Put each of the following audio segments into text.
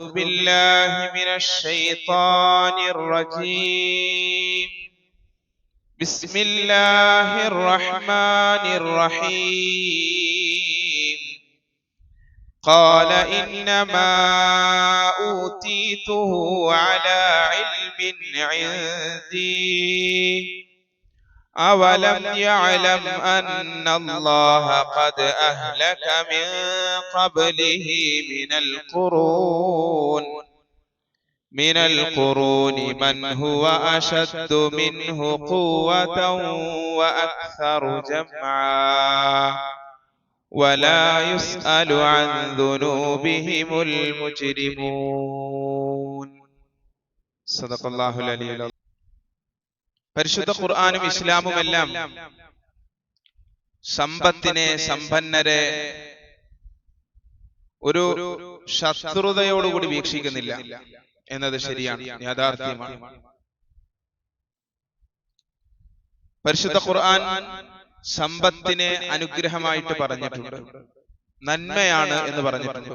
بالله من الشيطان الرجيم. بسم الله الرحمن الرحيم. قال إنما أوتيته على علم عندي. أولم يعلم أن الله قد أهلك من قبله من القرون من القرون من هو أشد منه قوة وأكثر جمعا. ولا يسأل عن ذنوبهم المجرمون. صدق الله العلي العظيم. പരിശുദ്ധ ഖുർആാനും ഇസ്ലാമും എല്ലാം സമ്പത്തിനെ സമ്പന്നരെ ഒരു ശത്രുതയോടുകൂടി വീക്ഷിക്കുന്നില്ല. എന്നത് ശരിയാണ്. യാഥാർത്ഥ്യമാണ്. പരിശുദ്ധ ഖുർആൻ സമ്പത്തിനെ അനുഗ്രഹമായിട്ട് പറഞ്ഞിട്ടുണ്ട്. നന്മയാണ് എന്ന് പറഞ്ഞിട്ടുണ്ട്.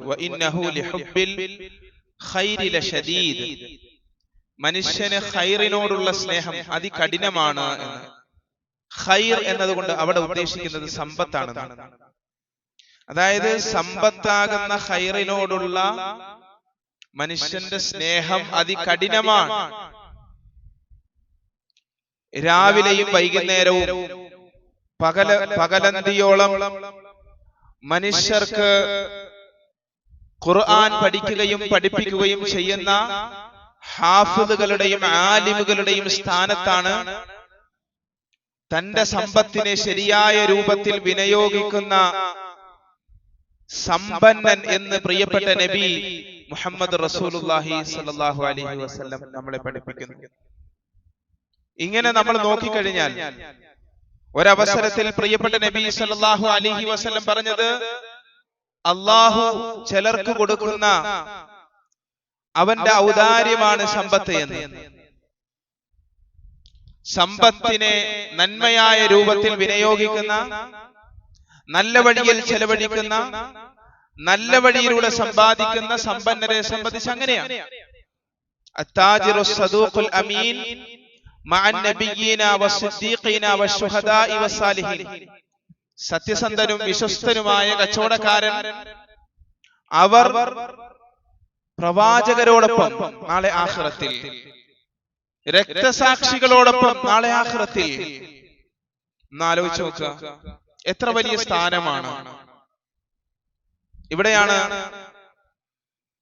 മനുഷ്യന് ഹൈറിനോടുള്ള സ്നേഹം അതികഠിനമാണ് എന്ന്. ഹൈർ എന്നതുകൊണ്ട് അവിടെ ഉദ്ദേശിക്കുന്നത് സമ്പത്താണ്. അതായത് സമ്പത്താകുന്ന ഹൈറിനോടുള്ള മനുഷ്യന്റെ സ്നേഹം അതികഠിനമാണ്. രാവിലെയും വൈകുന്നേരവും പകല പകലന്തിയോളം മനുഷ്യർക്ക് ഖുർആൻ പഠിക്കുകയും പഠിപ്പിക്കുകയും ചെയ്യുന്ന ഹാഫിദുകളുടെയും ആലിമുകളുടെയും സ്ഥാനത്താണ് തന്റെ സമ്പത്തിനെ ശരിയായ രൂപത്തിൽ വിനിയോഗിക്കുന്ന സമ്പന്നൻ എന്ന് പ്രിയപ്പെട്ട നബി മുഹമ്മദ് റസൂലുല്ലാഹി സല്ലല്ലാഹു അലൈഹി വസല്ലം നമ്മളെ പഠിപ്പിക്കുന്നു. ഇങ്ങനെ നമ്മൾ നോക്കിക്കഴിഞ്ഞാൽ ഒരവസരത്തിൽ പ്രിയപ്പെട്ട നബി സല്ലല്ലാഹു അലൈഹി വസല്ലം പറഞ്ഞത് അള്ളാഹു ചിലർക്ക് കൊടുക്കുന്ന അവന്റെ ഔദാര്യമാണ് സമ്പത്ത് എന്ന്. സമ്പത്തിനെ നന്മയായ രൂപത്തിൽ വിനിയോഗിക്കുന്ന നല്ല വഴിയിൽ ചെലവഴിക്കുന്ന നല്ല വഴിയിലൂടെ സമ്പാദിക്കുന്ന സമ്പന്നരെ സംബന്ധിച്ച് അങ്ങനെയാണ് അത്താജിറു സദൂഖുൽ അമീൻ സത്യസന്ധനും വിശ്വസ്തനുമായ കച്ചവടക്കാരൻ. അവർ പ്രവാചകരോടൊപ്പം നാളെ ആഹ്റത്തിൽ. രക്തസാക്ഷികളോടൊപ്പം നാളെ ആഹ്റത്തിൽ. എന്നാലോചിച്ച് നോക്കുക എത്ര വലിയ സ്ഥാനമാണ്. ഇവിടെയാണ്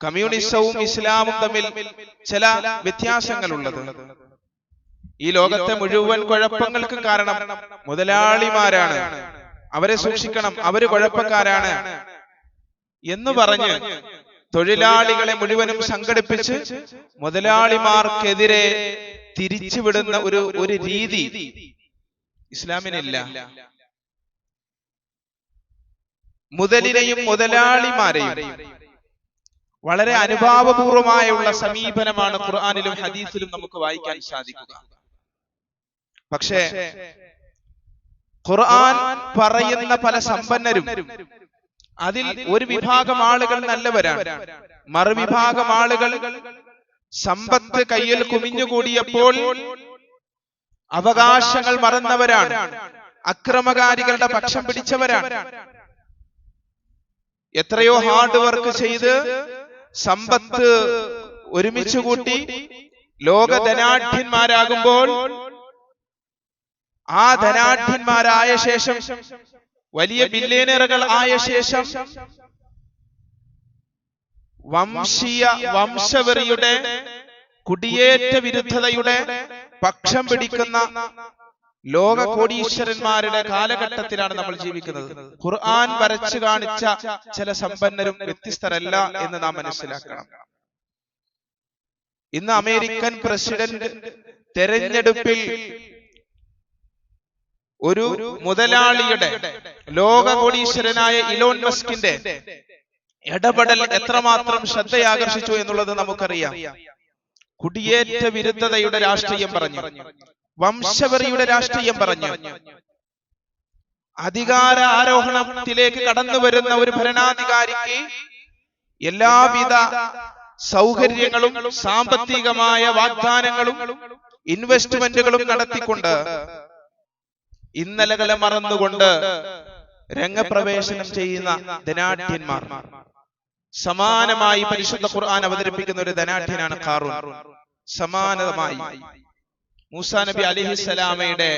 കമ്മ്യൂണിസവും ഇസ്ലാമും തമ്മിൽ ചില വ്യത്യാസങ്ങൾ ഉള്ളത് ഈ ലോകത്തെ മുഴുവൻ കുഴപ്പങ്ങൾക്കും കാരണം മുതലാളിമാരാണ്. അവരെ സൂക്ഷിക്കണം. അവർ കുഴപ്പക്കാരാണ്. എന്ന് പറഞ്ഞ് തൊഴിലാളികളെ മുഴുവനും സംഘടിപ്പിച്ച് മുതലാളിമാർക്കെതിരെ തിരിച്ചുവിടുന്ന ഒരു ഒരു രീതി ഇസ്ലാമിനില്ല. മുതലിനെയും മുതലാളിമാരെയും വളരെ അനുഭാവപൂർവമായുള്ള സമീപനമാണ് ഖുർആാനിലും ഹദീസിലും നമുക്ക് വായിക്കാൻ സാധിക്കുക. പക്ഷേ ഖുർആൻ പറയുന്ന പല സമ്പന്നരും അതിൽ ഒരു വിഭാഗം ആളുകൾ നല്ലവരാണ്. മറുവിഭാഗം ആളുകൾ സമ്പത്ത് കയ്യിൽ കുമിഞ്ഞുകൂടിയപ്പോൾ അവകാശങ്ങൾ മറന്നവരാണ്. അക്രമകാരികളുടെ പക്ഷം പിടിച്ചവരാണ്. എത്രയോ ഹാർഡ് വർക്ക് ചെയ്ത് സമ്പത്ത് ഒരുമിച്ച് കൂട്ടി ലോക ധനാഢ്യന്മാരാകുമ്പോൾ ആ ധനാഢ്യന്മാരായ ശേഷം വലിയ ബില്ലേനറുകൾ ആയ ശേഷം വംശീയ വംശവെറിയുടെ കുടിയേറ്റ വിരുദ്ധതയുടെ പക്ഷം പിടിക്കുന്ന ലോക കോടീശ്വരന്മാരുടെ കാലഘട്ടത്തിലാണ് നമ്മൾ ജീവിക്കുന്നത്. ഖുർആൻ വരച്ചു കാണിച്ച ചില സമ്പന്നരും വ്യത്യസ്തരല്ല എന്ന് നാം മനസ്സിലാക്കണം. ഇന്ന് അമേരിക്കൻ പ്രസിഡന്റ് തെരഞ്ഞെടുപ്പിൽ ഒരു മുതലാളിയുടെ ലോക കോടീശ്വരനായ ഇലോൺ മസ്കിന്റെ ഇടപെടൽ എത്രമാത്രം ശ്രദ്ധയാകർഷിച്ചു എന്നുള്ളത് നമുക്കറിയാം. കുടിയേറ്റ വിരുദ്ധതയുടെ രാഷ്ട്രീയം പറഞ്ഞു. വംശവെറിയുടെ രാഷ്ട്രീയം പറഞ്ഞു. അധികാര ആരോഹണത്തിലേക്ക് കടന്നു വരുന്ന ഒരു ഭരണാധികാരിക്ക് എല്ലാവിധ സൗകര്യങ്ങളും സാമ്പത്തികമായ വാഗ്ദാനങ്ങളും ഇൻവെസ്റ്റ്മെന്റുകളും നടത്തിക്കൊണ്ട് ഇന്നലകളെ മറന്നുകൊണ്ട് രംഗപ്രവേശനം ചെയ്യുന്ന ധനാഠ്യന്മാർ സമാനമായി പരിശുദ്ധ ഖുർആൻ അവതരിപ്പിക്കുന്ന ഒരു ധനാഠ്യനാണ് ഖാറൂൻ. സമാനമായി മൂസാ നബി അലിഹിസലാമയുടെ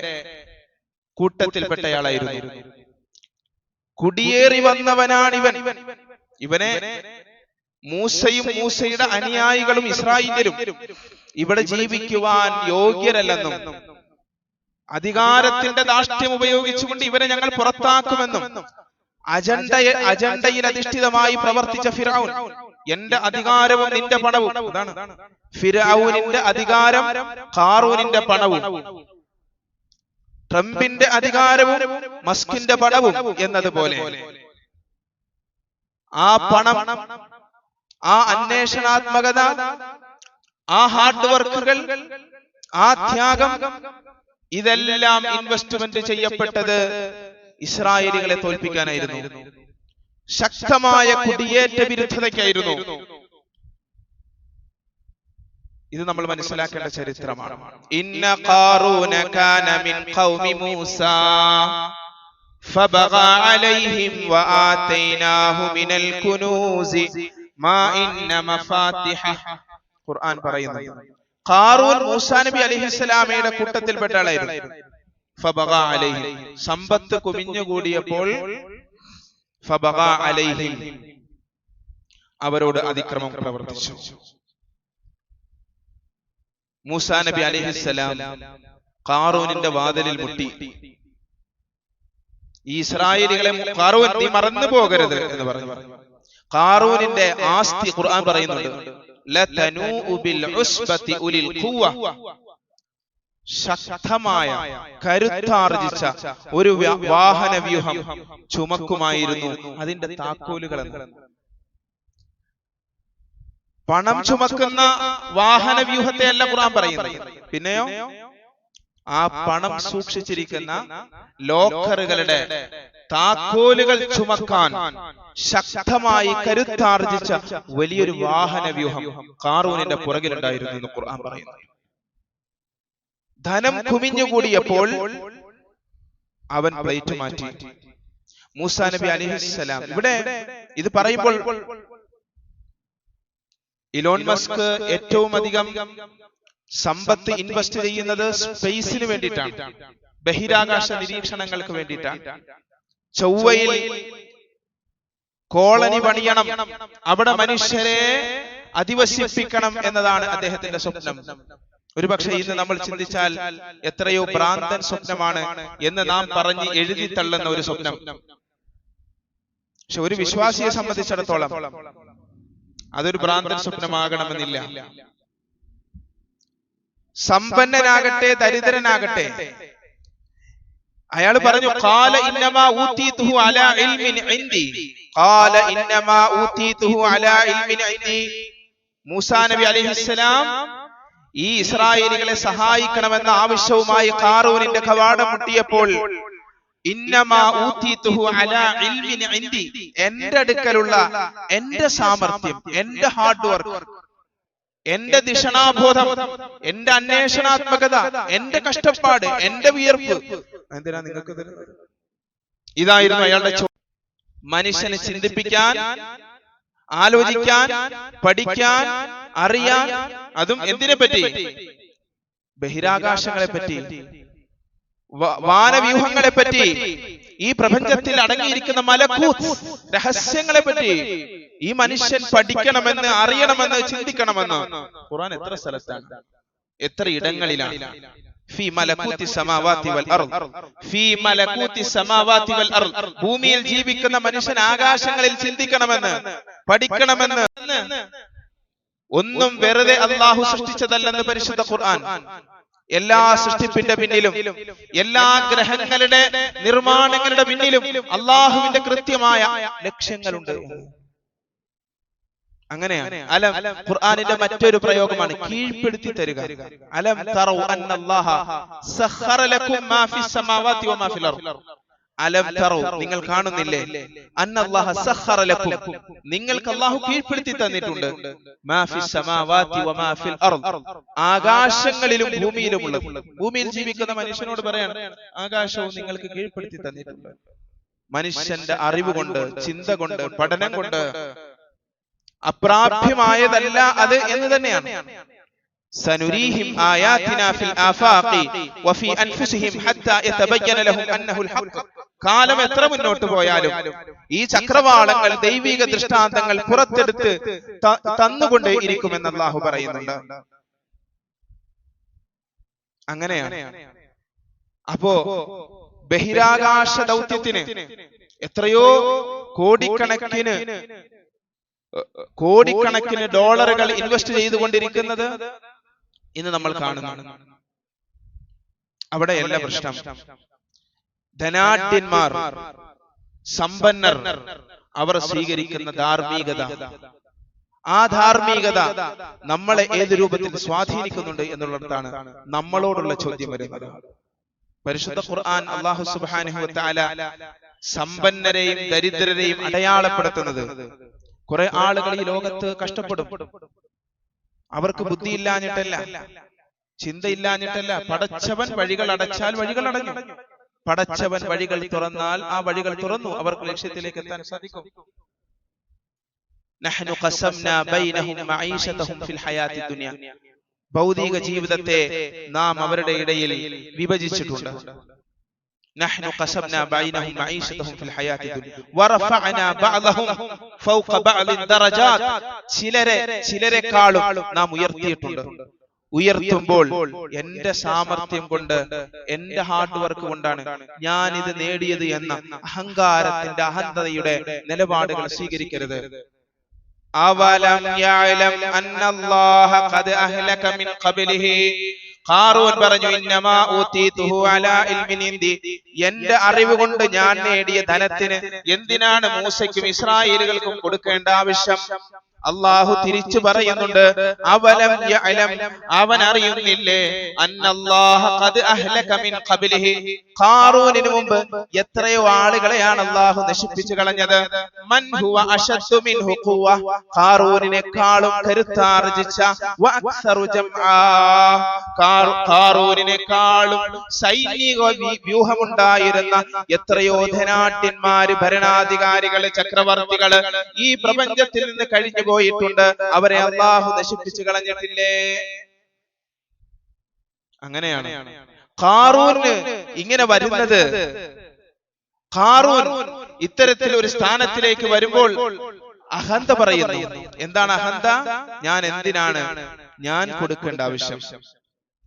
കൂട്ടത്തിൽപ്പെട്ടയാളായിരുന്നു. കുടിയേറി വന്നവനാണ് ഇവൻ. ഇവനെ മൂസയും മൂസയുടെ അനുയായികളും ഇസ്രായേലും ഇവിടെ ജീവിക്കുവാൻ യോഗ്യരല്ലെന്നും അധികാരത്തിന്റെ ദാഷ്ട്യം ഉപയോഗിച്ചുകൊണ്ട് ഇവരെ ഞങ്ങൾ പുറത്താക്കുമെന്നും അജണ്ട അജണ്ടയിൽ അധിഷ്ഠിതമായി പ്രവർത്തിച്ച ഫിറൌൻ എന്റെ അധികാരവും നിന്റെ പണവും. അതാണ് ഫിറൌനിന്റെ അധികാരം കാറൂനിന്റെ പണവും. ട്രംപിന്റെ അധികാരവും മസ്കിന്റെ പണവും എന്നതുപോലെ. ആ പണം ആ അന്വേഷണാത്മകത ആ ഹാർഡ് വർക്കുകൾ ആ ത്യാഗം ഇതെല്ലാം ഇൻവെസ്റ്റ്മെന്റ് ചെയ്യപ്പെട്ടത് ഇസ്രായേലികളെ തോൽപ്പിക്കാനായിരുന്നു ശക്തമായ കുടിയേറ്റ വിരുദ്ധതയ്ക്കായിരുന്നു ഇത് നമ്മൾ മനസ്സിലാക്കേണ്ട ചരിത്രമാണ് ഇന്ന ഖാറൂന കാന മിൻ ഖൗമി മൂസ فبغى عليهم وآتيناه من الكنوز ما إن مفاتحه ഖുർആൻ പറയുന്നു ഖാറൂൻ മൂസാ നബി അലൈഹിസ്സലാമയുടെ കൂട്ടത്തിൽപ്പെട്ട ആളായിരുന്നു. സമ്പത്ത് കുമിഞ്ഞുകൂടിയപ്പോൾ അവരോട് അതിക്രമം പ്രവർത്തിച്ചു. മൂസാ നബി അലൈഹിസ്സലാം ഖാറൂനിന്റെ വാതിലിൽ മുട്ടി. ഈ ഇസ്രായേലികളെ ഖാറൂൻ നീ മറന്നു പോകരുത് എന്ന് പറഞ്ഞു. ഖാറൂനിന്റെ ആസ്തി ഖുർആൻ പറയുന്നുണ്ട്. ശക്തമായ കരുത്താർജിച്ച ഒരു വാഹന വ്യൂഹം ചുമക്കുമായിരുന്നു. അതിന്റെ താക്കോലുകൾ പണം ചുമക്കുന്ന വാഹന വ്യൂഹത്തെ അല്ല ഖുർആൻ പറയുന്നത്. പിന്നെയോ? ആ പണം സൂക്ഷിച്ചിരിക്കുന്ന ലോക്കറുകളുടെ താക്കോലുകൾ ചുമക്കാൻ ശക്തമായി കരുത്താർജിച്ച വലിയൊരു വാഹന വ്യൂഹം കാറൂനിന്റെ പുറകിലുണ്ടായിരുന്നു എന്ന് ഖുർആൻ പറയുന്നു. ധനം കുമിഞ്ഞുകൂടിയപ്പോൾ അവൻ പ്ലേറ്റ് മാറ്റി. മൂസാ നബി അലിഹിസ്സലാം. ഇവിടെ ഇത് പറയുമ്പോൾ ഇലോൺ മസ്ക് ഏറ്റവും അധികം സമ്പത്ത് ഇൻവെസ്റ്റ് ചെയ്യുന്നത് സ്പേസിന് വേണ്ടിയിട്ടാണ്. ബഹിരാകാശ നിരീക്ഷണങ്ങൾക്ക് വേണ്ടിയിട്ടാണ്. ചൊവ്വയിൽ കോളനി പണിയണം. അവിടെ മനുഷ്യരെ അധിവസിപ്പിക്കണം എന്നതാണ് അദ്ദേഹത്തിന്റെ സ്വപ്നം. ഒരുപക്ഷെ ഇന്ന് നമ്മൾ ചിന്തിച്ചാൽ എത്രയോ ഭ്രാന്തൻ സ്വപ്നമാണ് എന്ന് നാം പറഞ്ഞ് എഴുതി തള്ളുന്ന ഒരു സ്വപ്നം. പക്ഷെ ഒരു വിശ്വാസിയെ സംബന്ധിച്ചിടത്തോളം അതൊരു ഭ്രാന്തൻ സ്വപ്നമാകണമെന്നില്ല. സമ്പന്നനാകട്ടെ ദരിദ്രനാകട്ടെ അയാൾ പറഞ്ഞു കാല ഇന്നമാ ഊതീതുഹു അലാ ഇൽമിൻ ഇൻദി. കാല ഇന്നമാ ഊതീതുഹു അലാ ഇൽമിൻ ഇൻദി. മൂസാ നബി അലൈഹിസ്സലാം ഈ ഇസ്രായേലികളെ സഹായിക്കണമെന്ന ആവശ്യവുമായി കാറൂനിന്റെ കവാടം മുട്ടിയപ്പോൾ ഇന്നമാ ഊതീതുഹു അലാ ഇൽമിൻ ഇൻദി. എന്റെ അടുക്കലുള്ള എന്റെ സാമർത്ഥ്യം എന്റെ ഹാർഡ് വർക്ക് എന്റെ ദിഷണാബോധം എന്റെ അന്വേഷണാത്മകത എന്റെ കഷ്ടപ്പാട് എന്റെ വിയർപ്പ്. എന്തിനാ നിങ്ങൾക്ക് തരുന്നത്? ഇതായിരുന്നു അയാളുടെ മനുഷ്യനെ ചിന്തിപ്പിക്കാൻ ആലോചിക്കാൻ പഠിക്കാൻ അറിയാൻ അതും എന്തിനെ പറ്റി ബഹിരാകാശങ്ങളെ പറ്റി വാനവ്യൂഹങ്ങളെ പറ്റി ഈ പ്രപഞ്ചത്തിൽ അടങ്ങിയിരിക്കുന്ന മലക്കൂത്ത് രഹസ്യങ്ങളെ പറ്റി ഈ മനുഷ്യൻ പഠിക്കണമെന്ന് അറിയണമെന്ന് ചിന്തിക്കണമെന്ന് ഖുർആൻ എത്ര സ്ഥലത്താണ്? എത്ര ഇടങ്ങളിലാണ്? ഫീ മലക്കൂത്തി വൽ അർദ്. ഫീ മലക്കൂത്തി വൽ അർദ്. ഭൂമിയിൽ ജീവിക്കുന്ന മനുഷ്യൻ ആകാശങ്ങളിൽ ചിന്തിക്കണമെന്ന് പഠിക്കണമെന്ന് ഒന്നും വെറുതെ അള്ളാഹു സൃഷ്ടിച്ചതല്ലെന്ന് പരിശുദ്ധ ഖുർആൻ. എല്ലാ സൃഷ്ടിപ്പിന്റെ പിന്നിലും എല്ലാ ഗ്രഹങ്ങളുടെ നിർമ്മാണങ്ങളുടെ പിന്നിലും അള്ളാഹുവിന്റെ കൃത്യമായ ലക്ഷ്യങ്ങളുണ്ട്. അങ്ങനെയാണ്. അലം ഖുർആാനിന്റെ മറ്റൊരു പ്രയോഗമാണ് കീഴ്പ്പെടുത്തി തരിക. അലം തറൗ അലം തറു നിങ്ങൾ കാണുന്നില്ലേ? അന്നല്ലാഹ സഖറ ലക്കും. നിങ്ങൾക്ക് അല്ലാഹു കീഴ്പ്പെടുത്തി തന്നിട്ടുണ്ട്. മാ ഫിസ് സമാവാതി വമാ ഫിൽ അർദ്. ആകാശങ്ങളിലും ഭൂമിയിലുമുള്ളത് ഭൂമിയിൽ ജീവിക്കുന്ന മനുഷ്യനോട് പറയാണ് ആകാശവും നിങ്ങൾക്ക് കീഴ്പ്പെടുത്തി തന്നിട്ടുണ്ട്. മനുഷ്യന്റെ അറിവ് കൊണ്ട് ചിന്ത കൊണ്ട് പഠനം കൊണ്ട് അപ്രാപ്യമായതല്ല അത് എന്ന് തന്നെയാണ്. സനുരീഹിം ആയാതിനാ ഫിൽ ആഫാഖി വഫി അൻഫുസിഹിം ഹത്താ യതബയ്യന ലഹും അന്നഹുൽ ഹഖ്. കാലം എത്ര മുന്നോട്ട് പോയാലും ഈ ചക്രവാളങ്ങൾ ദൈവിക ദൃഷ്ടാന്തങ്ങൾ പുറത്തെടുത്ത് തന്നുകൊണ്ടേ ഇരിക്കുമെന്ന് അള്ളാഹു പറയുന്നുണ്ട്. അങ്ങനെയാണ്. അപ്പോ ബഹിരാകാശ ദൗത്യത്തിന് എത്രയോ കോടിക്കണക്കിന് കോടിക്കണക്കിന് ഡോളറുകൾ ഇൻവെസ്റ്റ് ചെയ്തുകൊണ്ടിരിക്കുന്നത് ഇന്ന് നമ്മൾ കാണുന്നു. അവിടെയല്ല പ്രശ്നം. ധനാഢ്യന്മാർ സമ്പന്നർ അവർ സ്വീകരിക്കുന്ന ധാർമ്മികത. ആ ധാർമ്മികത നമ്മളെ ഏത് രൂപത്തിൽ സ്വാധീനിക്കുന്നുണ്ട് എന്നുള്ളതാണ് നമ്മളോടുള്ള ചോദ്യം വരുന്നത്. പരിശുദ്ധ ഖുർആൻ അള്ളാഹു വതആല സമ്പന്നരെയും ദരിദ്രരെയും അടയാളപ്പെടുത്തുന്നത്. കുറെ ആളുകൾ ഈ ലോകത്ത് കഷ്ടപ്പെടും. അവർക്ക് ബുദ്ധിയില്ലാഞ്ഞിട്ടല്ല ചിന്തയില്ലാഞ്ഞിട്ടല്ല പടച്ചവൻ വഴികൾ അടച്ചാൽ വഴികൾ അടഞ്ഞു. പടച്ചവൻ വഴികൾ തുറന്നാൽ ആ വഴികൾ തുറന്നു അവർക്ക് ലക്ഷ്യത്തിലേക്ക് എത്താൻ സാധിക്കും നഹ്നു ഖസംനാ ബൈനഹും മഈശതഹും ഫിൽ ഹയാത്തി ദുനിയ ഭൗതിക ജീവിതത്തെ നാം അവരുടെ ഇടയിൽ വിഭജിച്ചിട്ടുണ്ട് نحن قسمنا بينهم معيشتهم في الحياة الدنيا ورفعنا بعضهم فوق بعض درجات ചിലരെ ചിലരെക്കാളും നാം ഉയർത്തിയിട്ടുണ്ട് ഉയർത്തുമ്പോൾ എന്റെ സാമർഥ്യം കൊണ്ട് എന്റെ ഹാർഡ് വർക്ക് കൊണ്ടാണ് ഞാൻ ഇത് നേടിയത് എന്ന അഹങ്കാരത്തിന്റെ അഹന്തതയുടെ നിലപാടുകൾ സ്വീകരിക്കരുത്. എന്റെ അറിവ് കൊണ്ട് ഞാൻ നേടിയ ധനത്തിന് എന്തിനാണ് മൂസയ്ക്കും ഇസ്രായേലുകൾക്കും കൊടുക്കേണ്ട ആവശ്യം? അള്ളാഹു തിരിച്ചു പറയുന്നുണ്ട് അവലം യഅലം അവൻ അറിയുന്നില്ലേ? അന്നല്ലാഹ ഖദ് അഹ്ലക മിൻ ഖബ്ലിഹി. ഖാറൂനിന് മുമ്പ് എത്രയോ ആളുകളെയാണ് അള്ളാഹു നശിപ്പിച്ചു കളഞ്ഞത്. മൻ ഹുവ അശദ്ദു മിൻഹു ഖുവ. ഖാറൂനിനെക്കാളും കരുത്താർജിച്ച വ അക്സറു ജംആ. ഖാറൂനിനെക്കാളും സൈനിക വ്യൂഹമുണ്ടായിരുന്ന എത്രയോ ധനാട്യന്മാര് ഭരണാധികാരികൾ ചക്രവർത്തികൾ ഈ പ്രപഞ്ചത്തിൽ നിന്ന് കഴിഞ്ഞു പോയിട്ടുണ്ട്. അവരെ അള്ളാഹു നശിപ്പിച്ചു കളഞ്ഞിട്ടില്ലേ? അങ്ങനെയാണ്. ഖാറൂന് ഇങ്ങനെ വരുന്നത്. ഖാറൂൻ ഇത്തരത്തിൽ ഒരു സ്ഥാനത്തിലേക്ക് വരുമ്പോൾ അഹന്ത പറയുന്നു. എന്താണ് അഹന്ത? ഞാൻ എന്തിനാണ്? ഞാൻ കൊടുക്കേണ്ട ആവശ്യം.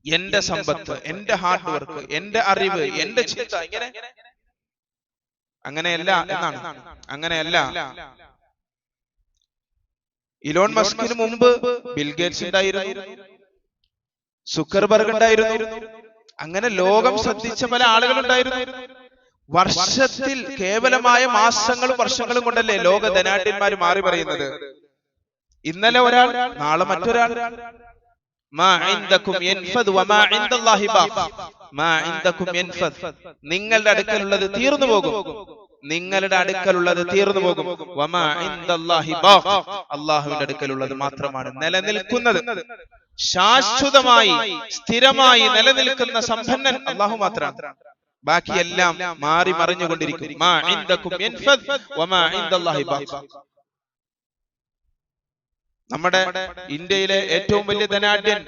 എന്റെ സമ്പത്ത് എന്റെ ഹാർഡ് വർക്ക് എന്റെ അറിവ് എന്റെ ചിന്ത ഇങ്ങനെ അങ്ങനെയല്ല എന്നാണ്. അങ്ങനെയല്ല. ഇലോൺ മസ്കിന് മുമ്പ് ബിൽഗേറ്റ്സ് ഉണ്ടായിരുന്നു. സുക്കർബർഗ് ഉണ്ടായിരുന്നു. അങ്ങനെ ലോകം ശ്രദ്ധിച്ച പല ആളുകളുണ്ടായിരുന്നു വർഷത്തിൽ കേവലമായ മാസങ്ങളും വർഷങ്ങളും കൊണ്ടല്ലേ ലോക ധനാഢ്യന്മാർ മാറി പറയുന്നത്? ഇന്നലെ ഒരാൾ നാളെ മറ്റൊരാൾ. നിങ്ങളുടെ അടുക്കലുള്ളത് തീർന്നു പോകും. നിങ്ങളുടെ അടുക്കലുള്ളത് തീർന്നു പോകും. അള്ളാഹുവിന്റെ അടുക്കലുള്ളത് മാത്രമാണ് നിലനിൽക്കുന്നത്. ശാശ്വതമായി സ്ഥിരമായി നിലനിൽക്കുന്ന സമ്പന്നൻ അള്ളാഹു മാത്രമാണ് ബാക്കിയെല്ലാം മാറി മറിഞ്ഞുകൊണ്ടിരിക്കും. നമ്മുടെ ഇന്ത്യയിലെ ഏറ്റവും വലിയ ധനാഢ്യൻ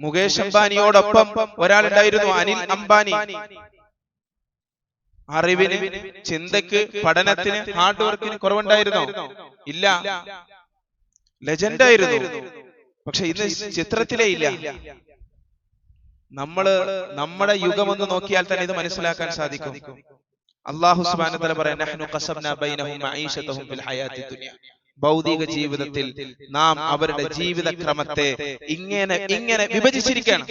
മുകേഷ് അംബാനിയോടൊപ്പം ഒരാളുണ്ടായിരുന്നു അനിൽ അംബാനി. അറിവിന് ചിന്തക്ക് പഠനത്തിന് ഹാർഡ് വർക്കിന് കുറവുണ്ടായിരുന്നോ? ഇല്ല. ലെജൻഡ് ആയിരുന്നു. പക്ഷെ ഇന്ന് ചിത്രത്തിലേ ഇല്ല. നമ്മൾ നമ്മുടെ യുഗം ഒന്ന് നോക്കിയാൽ തന്നെ ഇത് മനസ്സിലാക്കാൻ സാധിക്കും. അള്ളാഹു ഹയാത്തി ദുനിയ. ഭൗതിക ജീവിതത്തിൽ നാം അവരുടെ ജീവിതക്രമത്തെ ഇങ്ങനെ ഇങ്ങനെ വിഭജിച്ചിരിക്കണം.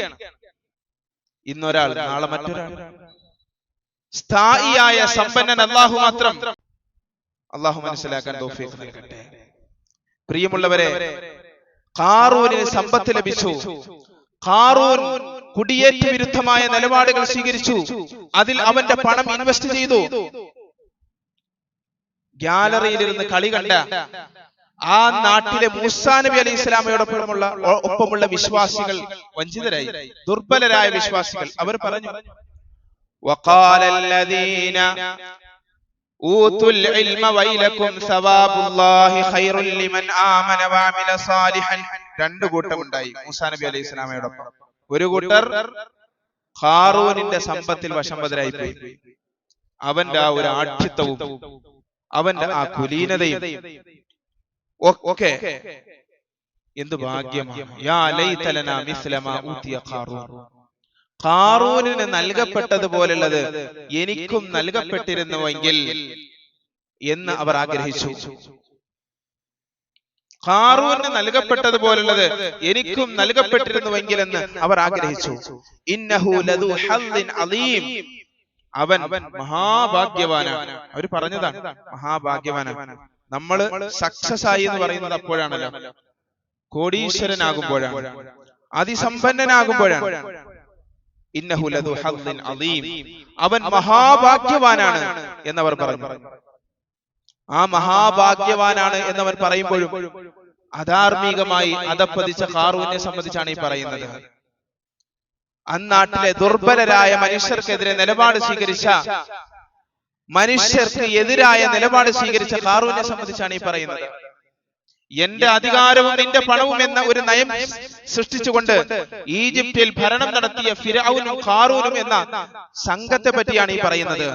ഇന്നൊരാൾ നാളെ മറ്റൊരാൾ സ്ഥായിയായ സമ്പന്നൻ അള്ളാഹു മാത്രം. അള്ളാഹു മനസ്സിലാക്കാൻ തൗഫീഖ് നൽകട്ടെ. പ്രിയമുള്ളവരെ കാറൂരിന് സമ്പത്ത് ലഭിച്ചു. ഖാറൂൻ കുടിയേറ്റ വിരുദ്ധമായ നിലപാടുകൾ സ്വീകരിച്ചു. അതിൽ അവന്റെ പണം ഇൻവെസ്റ്റ് ചെയ്തു. ഗ്യാലറിയിലിരുന്ന് കളി കണ്ട. ആ നാട്ടിലെ മൂസാ നബി അലി ഇസ്ലാമയോടൊപ്പമുള്ള ഒപ്പമുള്ള വിശ്വാസികൾ വഞ്ചിതരായി. ദുർബലരായ വിശ്വാസികൾ. അവർ പറഞ്ഞു وقال الذين أوتوا العلم ويلكم ثواب الله خير لمن آمن وعمل صالحا രണ്ട് കൂട്ടമുണ്ടായി മൂസാ നബി അലൈഹി ഇസ്ലാമയോടൊപ്പം ഒരു കൂട്ടർ ഖാറൂനിന്റെ സമ്പത്തിൽ വശംബദരായി പോയി അവന്റെ ആ ഒരു ആഠ്യത്വവും അവന്റെ ആ കുലീനതയും ഒ- ഒക്കെ എന്ത് ഭാഗ്യമാണ് ഖാറൂനിന് നൽകപ്പെട്ടതുപോലുള്ളത് എനിക്കും നൽകപ്പെട്ടിരുന്നുവെങ്കിൽ എന്ന് അവർ ആഗ്രഹിച്ചു. കാറൂന് നൽകപ്പെട്ടതുപോലുള്ളത് എനിക്കും നൽകപ്പെട്ടിരുന്നുവെങ്കിൽ എന്ന് അവർ ആഗ്രഹിച്ചു. അലീം. അവൻ മഹാഭാഗ്യവാനാണ്. അവർ പറഞ്ഞതാണ് മഹാഭാഗ്യവാനാണ്. നമ്മൾ സക്സസ് ആയി എന്ന് പറയുന്നത് അപ്പോഴാണല്ലോ. കോടീശ്വരനാകുമ്പോഴാണ്. അതിസമ്പന്നനാകുമ്പോഴാണ്. അവൻ മഹാഭാഗ്യവാനാണ് എന്നവർ പറഞ്ഞു. ആ മഹാഭാഗ്യവാനാണ് എന്നവൻ പറയുമ്പോഴും അധാർമികമായി അതപ്പതിച്ച ഖാറൂനെ സംബന്ധിച്ചാണ് ഈ പറയുന്നത്. അന്നാട്ടിലെ ദുർബലരായ മനുഷ്യർക്കെതിരെ നിലപാട് സ്വീകരിച്ച മനുഷ്യർക്ക് എതിരായ നിലപാട് സ്വീകരിച്ച ഖാറൂനെ സംബന്ധിച്ചാണ് ഈ പറയുന്നത്. എന്റെ അധികാരവും നിന്റെ പണവും എന്ന ഒരു നയം സൃഷ്ടിച്ചുകൊണ്ട് ഈജിപ്തിൽ ഭരണം നടത്തിയ ഫിറൌനും ഖാറൂനും എന്ന സംഘത്തെ പറ്റിയാണ് ഈ പറയുന്നത്.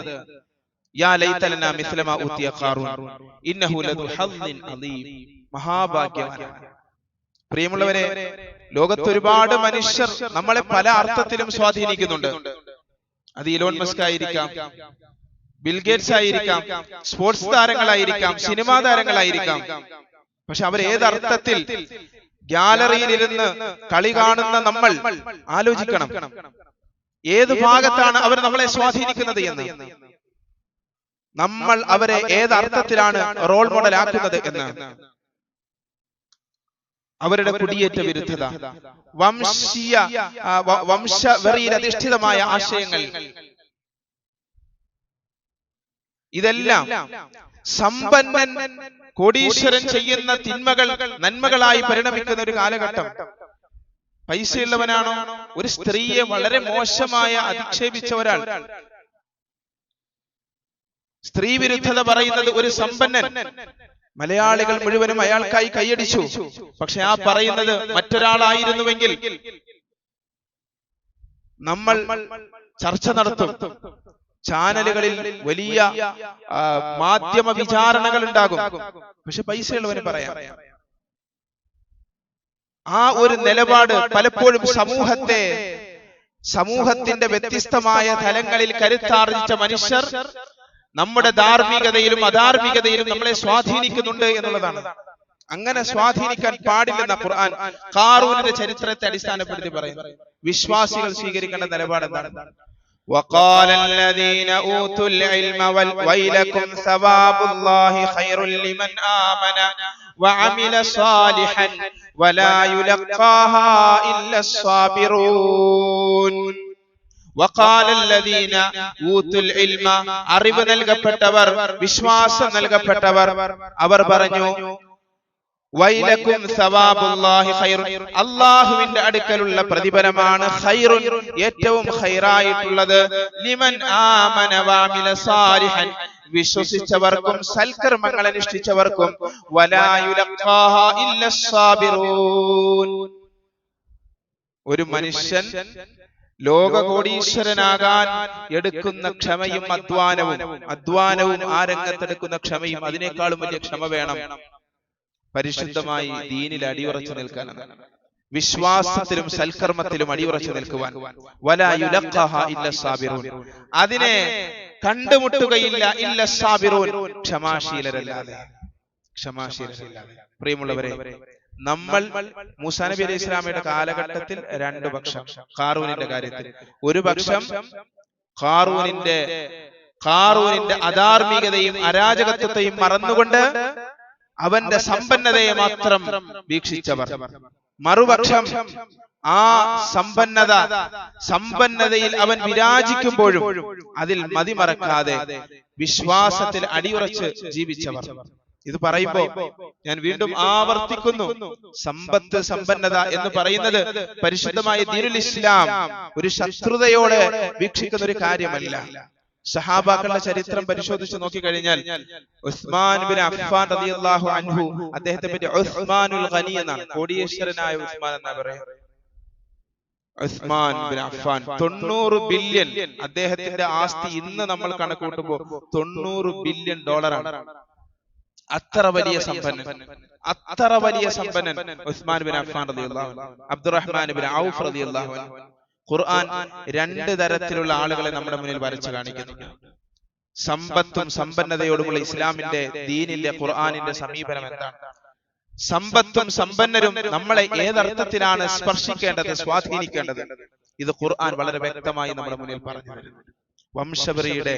പ്രിയമുള്ളവരെ ലോകത്ത് ഒരുപാട് മനുഷ്യർ നമ്മളെ പല അർത്ഥത്തിലും സ്വാധീനിക്കുന്നുണ്ട്. അത് ഇലോൺ മസ്ക് ആയിരിക്കാം ബിൽഗേറ്റ്സ് ആയിരിക്കാം സ്പോർട്സ് താരങ്ങളായിരിക്കാം സിനിമാ താരങ്ങളായിരിക്കാം. പക്ഷെ അവർ ഏതർത്ഥത്തിൽ ഗ്യാലറിയിൽ ഇരുന്ന് കളി കാണുന്ന നമ്മൾ ആലോചിക്കണം. ഏത് ഭാഗത്താണ് അവർ നമ്മളെ സ്വാധീനിക്കുന്നത് എന്ന്? നമ്മൾ അവരെ ഏതർത്ഥത്തിലാണ് റോൾ മോഡൽ ആക്കുന്നത് എന്ന്? അവരുടെ കുടിയേറ്റ വിരുദ്ധത. വംശീയ വംശവെറിയിൽ അധിഷ്ഠിതമായ ആശയങ്ങൾ. ഇതെല്ലാം സമ്പന്നൻ കോടീശ്വരൻ ചെയ്യുന്ന തിന്മകൾ നന്മകളായി പരിണമിക്കുന്ന ഒരു കാലഘട്ടം. പൈസയുള്ളവനാണോ? ഒരു സ്ത്രീയെ വളരെ മോശമായ അധിക്ഷേപിച്ച ഒരാൾ. സ്ത്രീ വിരുദ്ധത പറയുന്നത് ഒരു സമ്പന്നൻ. മലയാളികൾ മുഴുവനും അയാൾക്കായി കൈയടിച്ചു. പക്ഷെ ആ പറയുന്നത് മറ്റൊരാളായിരുന്നുവെങ്കിൽ നമ്മൾ ചർച്ച നടത്തും. ചാനലുകളിൽ വലിയ മാധ്യമ വിചാരണകൾ ഉണ്ടാകും പക്ഷെ പൈസയുള്ളവന് പറയാം. ആ ഒരു നിലപാട് പലപ്പോഴും സമൂഹത്തെ സമൂഹത്തിന്റെ വ്യത്യസ്തമായ തലങ്ങളിൽ കരുത്താർജിച്ച മനുഷ്യർ നമ്മുടെ ധാർമ്മികതയിലും അധാർമികതയിലും നമ്മളെ സ്വാധീനിക്കുന്നുണ്ട് എന്നുള്ളതാണ്. അങ്ങനെ സ്വാധീനിക്കാൻ പാടില്ലെന്ന ഖുർആൻ കാറൂനിന്റെ ചരിത്രത്തെ അടിസ്ഥാനപ്പെടുത്തി പറയുന്നു. വിശ്വാസികൾ സ്വീകരിക്കേണ്ട നിലപാട് എന്താണ് وقال الذين أوتوا العلم وال- ويلكم ثواب الله خير لمن آمن وعمل صالحا ولا يلقاها إلا الصابرون وقال الذين ഊത്തുൽ العلم അറിവ് നൽകപ്പെട്ടവർ വിശ്വാസം നൽകപ്പെട്ടവർ അവർ പറഞ്ഞു വൈലക്കും സവാബുല്ലാഹി ഖൈറുൻ. അള്ളാഹുവിന്റെ അടുക്കലുള്ള പ്രതിഫലമാണ് ഖൈറുൻ. ഏറ്റവും ഖൈറായിട്ടുള്ളത് ലിമൻ ആമന വഅമില സാലിഹൻ. വിശ്വസിച്ചവർക്കും സൽക്കർമ്മങ്ങൾ അനുഷ്ഠിച്ചവർക്കും ഇല്ല സാബിറൂൻ. ഒരു മനുഷ്യൻ ലോകകോടീശ്വരനാകാൻ എടുക്കുന്ന ക്ഷമയും അധ്വാനവും. അധ്വാനവും ആ രംഗത്തെടുക്കുന്ന ക്ഷമയും അതിനേക്കാളും വലിയ ക്ഷമ വേണം. പരിശുദ്ധമായി ദീനിൽ അടിയുറച്ചു നിൽക്കാനാണ് വിശ്വാസത്തിലും സൽക്കർമ്മത്തിലും അടിയുറച്ചു നിൽക്കുവാൻ അതിനെ കണ്ടുമുട്ടുകയില്ല ഇല്ല സാബിറൂൻ. ക്ഷമാശീലരല്ലാതെ. ക്ഷമാശീലരല്ലാതെ. പ്രിയമുള്ളവരെ നമ്മൾ മൂസാ നബി അലൈഹി ഇസ്ലാമയുടെ കാലഘട്ടത്തിൽ രണ്ടു പക്ഷം. ഖാറൂനിന്റെ കാര്യത്തിൽ. ഒരു പക്ഷം ഖാറൂനിന്റെ ഖാറൂനിന്റെ അധാർമികതയും അരാജകത്വത്തെയും മറന്നുകൊണ്ട് അവന്റെ സമ്പന്നതയെ മാത്രം വീക്ഷിച്ചവർ. മറുപക്ഷം ആ സമ്പന്നത സമ്പന്നതയിൽ അവൻ വിരാജിക്കുമ്പോഴും അതിൽ മതിമറക്കാതെ വിശ്വാസത്തിൽ അടിയുറച്ച് ജീവിച്ചവർ. ഇത് പറയുമ്പോ ഞാൻ വീണ്ടും ആവർത്തിക്കുന്നു. സമ്പത്ത് സമ്പന്നത എന്ന് പറയുന്നത് പരിശുദ്ധമായ ദീനുൽ ഇസ്ലാം ഒരു ശത്രുതയോടെ വീക്ഷിക്കുന്ന ഒരു കാര്യമല്ല. സഹാബാക്കളുടെ ചരിത്രം പരിശോധിച്ച് നോക്കിക്കഴിഞ്ഞാൽ ഉസ്മാൻ ബിൻ അഫ്ഫാൻ റളിയല്ലാഹു അൻഹു അദ്ദേഹത്തെ പറ്റി ഉസ്മാനുൽ ഖനി എന്നാണ് കോടീശ്വരനായ ഉസ്മാൻ എന്നാ പറയാ ഉസ്മാൻ ബിൻ അഫ്ഫാൻ തൊണ്ണൂറ് ബില്യൺ അദ്ദേഹത്തിന്റെ ആസ്തി ഇന്ന് നമ്മൾ കണക്കൂട്ടുമ്പോൾ തൊണ്ണൂറ് ബില്യൺ ഡോളറാണ്. അത്ര വലിയ സമ്പന്നൻ. അത്ര വലിയ സമ്പന്നൻ ഉസ്മാൻ ബിൻ അഫ്ഫാൻ റളിയല്ലാഹു അബ്ദുറഹ്മാൻ ബിൻ ഔഫ് റളിയല്ലാഹു അൻഹു. ഖുർആൻ രണ്ട് തരത്തിലുള്ള ആളുകളെ നമ്മുടെ മുന്നിൽ വരച്ചു കാണിക്കുന്നു. സമ്പത്തും സമ്പന്നതയോടുമുള്ള ഇസ്ലാമിന്റെ ദീനിന്റെ ഖുർആനിന്റെ സമീപനം എന്താണ്? സമ്പത്തും സമ്പന്നരും നമ്മളെ ഏതർത്ഥത്തിലാണ് സ്പർശിക്കേണ്ടത് സ്വാധീനിക്കേണ്ടത്? ഇത് ഖുർആൻ വളരെ വ്യക്തമായി നമ്മുടെ മുന്നിൽ പറഞ്ഞു വംശപരിയുടെ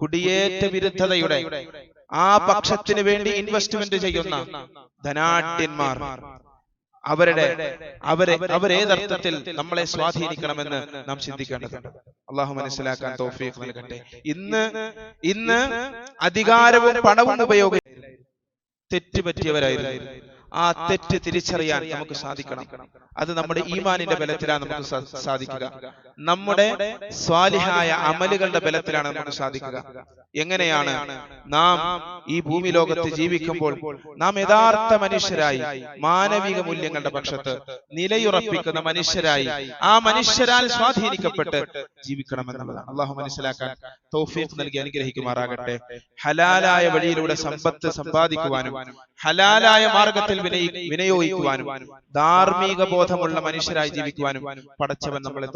കുടിയേറ്റ വിരുദ്ധതയുടെ ആ പക്ഷത്തിന് വേണ്ടി ഇൻവെസ്റ്റ്മെന്റ് ചെയ്യുന്ന ധനാഢ്യന്മാർ. അവരുടെ അവരെ അവരേതർത്ഥത്തിൽ നമ്മളെ സ്വാധീനിക്കണമെന്ന് നാം ചിന്തിക്കേണ്ടതുണ്ട്. അള്ളാഹു മനസ്സിലാക്കാൻ തോഫീഖ് നൽകട്ടെ. ഇന്ന് ഇന്ന് അധികാരവും പണവും ഉപയോഗിച്ച് തെറ്റ് പറ്റിയവരായിരുന്നു ആ തെറ്റ് തിരിച്ചറിയാൻ നമുക്ക് സാധിക്കണം. അത് നമ്മുടെ ഈമാനിന്റെ ബലത്തിലാണ് നമുക്ക് സാധിക്കുക. നമ്മുടെ സ്വാലിഹായ അമലുകളുടെ ബലത്തിലാണ് നമുക്ക് സാധിക്കുക. എങ്ങനെയാണ് നാം ഈ ഭൂമി ലോകത്ത് ജീവിക്കുമ്പോൾ നാം യഥാർത്ഥ മനുഷ്യരായി മാനവിക മൂല്യങ്ങളുടെ പക്ഷത്ത് നിലയുറപ്പിക്കുന്ന മനുഷ്യരായി ആ മനുഷ്യരാൽ സ്വാധീനിക്കപ്പെട്ട് ജീവിക്കണം എന്നുള്ളതാണ് അള്ളാഹു മനസ്സിലാക്കാൻ തൗഫീഖ് നൽകി അനുഗ്രഹിക്കുമാറാകട്ടെ. ഹലാലായ വഴിയിലൂടെ സമ്പത്ത് സമ്പാദിക്കുവാനും ഹലാലായ മാർഗത്തിൽ വിനയോഗിക്കുവാനും ധാർമ്മിക ബോധമുള്ള മനുഷ്യരായി ജീവിക്കുവാനും പടച്ചവൻ നമ്മളെ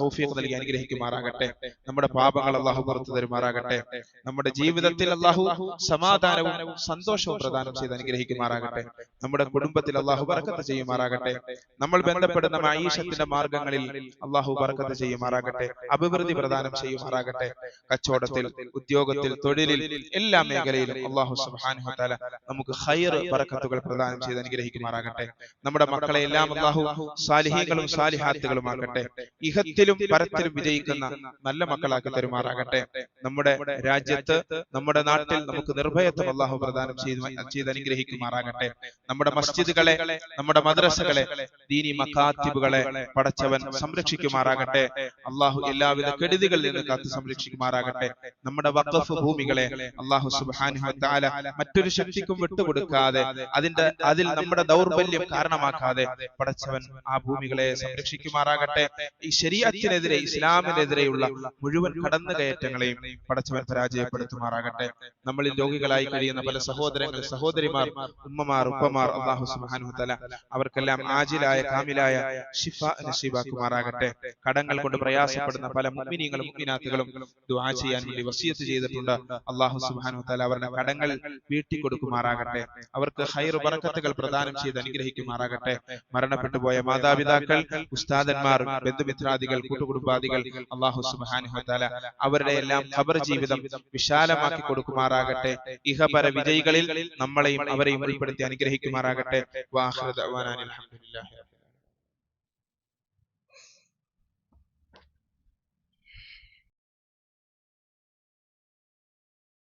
തൗഫീഖ് നൽകി അനുഗ്രഹിക്കുമാറാകട്ടെ. നമ്മുടെ പാപങ്ങൾ അള്ളാഹു പുറത്തു തരുമാറാകട്ടെ. നമ്മുടെ ജീവിതത്തിൽ അള്ളാഹു സമാധാനവും സന്തോഷവും പ്രദാനം ചെയ്ത് അനുഗ്രഹിക്കുമാറാകട്ടെ. നമ്മുടെ കുടുംബത്തിൽ അള്ളാഹു ബർക്കത്ത് ചെയ്യുമാറാകട്ടെ. നമ്മൾ ബന്ധപ്പെടുന്ന മൈഷത്തിന്റെ മാർഗങ്ങളിൽ അള്ളാഹു ബർക്കത്ത് ചെയ്യുമാറാകട്ടെ. അഭിവൃദ്ധി പ്രദാനം ചെയ്യുമാറാകട്ടെ. കച്ചവടത്തിൽ ഉദ്യോഗത്തിൽ തൊഴിലിൽ എല്ലാ മേഖലയിലും അള്ളാഹു സുബ്ഹാനഹു തആല നമുക്ക് ഹൈർ ബറക്കത്തുകൾ പ്രദാനം ചെയ്ത് അനുഗ്രഹിക്കുമാറാകട്ടെ നമ്മുടെ മക്കളെ എല്ലാം അള്ളാഹു സാലിഹീങ്ങളും സാലിഹാത്തുകളുമാകട്ടെ. ഇഹത്തിലും പരത്തിലും വിജയിക്കുന്ന നല്ല മക്കളാക്കി തരുമാറാകട്ടെ. നമ്മുടെ രാജ്യത്ത് നമ്മുടെ നാട്ടിൽ നമുക്ക് നിർഭയത്വം അള്ളാഹു പ്രദാനം ചെയ്ത് ചെയ്ത് അനുഗ്രഹിക്കുമാറാകട്ടെ. നമ്മുടെ മസ്ജിദുകളെ നമ്മുടെ മദ്രസകളെ ദീനി മക്കാത്തിബുകളെ പടച്ചവൻ സംരക്ഷിക്കുമാറാകട്ടെ. അള്ളാഹു എല്ലാവിധ കെടുതികളിൽ നിന്ന് കാത്ത് സംരക്ഷിക്കുമാറാകട്ടെ നമ്മുടെ വഖഫ് ഭൂമികളെ അള്ളാഹു സുബ്ഹാനഹു തആല മറ്റൊരു ശക്തിക്കും വിട്ടുകൊടുക്കാതെ അതിന്റെ അതിൽ നമ്മുടെ ദൗർബല്യം കാരണമാക്കാതെ പടച്ചവൻ ആ ഭൂമികളെ സംരക്ഷിക്കുമാറാകട്ടെ. ഈ ശരീരത്തിനെതിരെ ഇസ്ലാമിനെതിരെയുള്ള മുഴുവൻ കടന്നുകയറ്റങ്ങളെയും പടച്ചവൻ പരാജയപ്പെടുത്തുമാറാകട്ടെ. നമ്മളിൽ രോഗികളായി കഴിയുന്ന പല സഹോദരങ്ങൾ സഹോദരിമാർ ഉമ്മമാർ ഉപ്പമാർ അള്ളാഹു സുബ്ഹാനഹു തല അവർക്കെല്ലാം ആജിലായ കാമിലായ ഷിഫ നസീബാക്കുമാറാകട്ടെ കടങ്ങൾ കൊണ്ട് പ്രയാസപ്പെടുന്ന പല മുഅ്മിനീങ്ങളും മുഅ്മിനാത്തുകളും ദുആ ചെയ്യാൻ വേണ്ടി വസിയത്ത് ചെയ്തിട്ടുണ്ട്. അള്ളാഹു സുബ്ഹാനഹു തല അവരുടെ കടങ്ങൾ വീട്ടി കൊടുക്കുമാറാകട്ടെ അവർക്ക് ഹൈർ ബറക്കത്തുകൾ പ്രദാനം ചെയ്ത് അനുഗ്രഹിക്കുമാറാകട്ടെ. മരണപ്പെട്ടു പോയ മാതാപിതാക്കൾ ഉസ്താദന്മാർ ബന്ധുമിത്രാദികൾ കൂട്ടുകുടുംബാദികൾ അള്ളാഹു സുബ്ഹാനഹു തആല അവരുടെ എല്ലാം ഖബർ ജീവിതം വിശാലമാക്കി കൊടുക്കുമാറാകട്ടെ. ഇഹപര വിജയികളിൽ നമ്മളെയും അവരെയും ഉൾപ്പെടുത്തി അനുഗ്രഹിക്കുമാറാകട്ടെ. അനിൽ ഹംദുലില്ലാഹി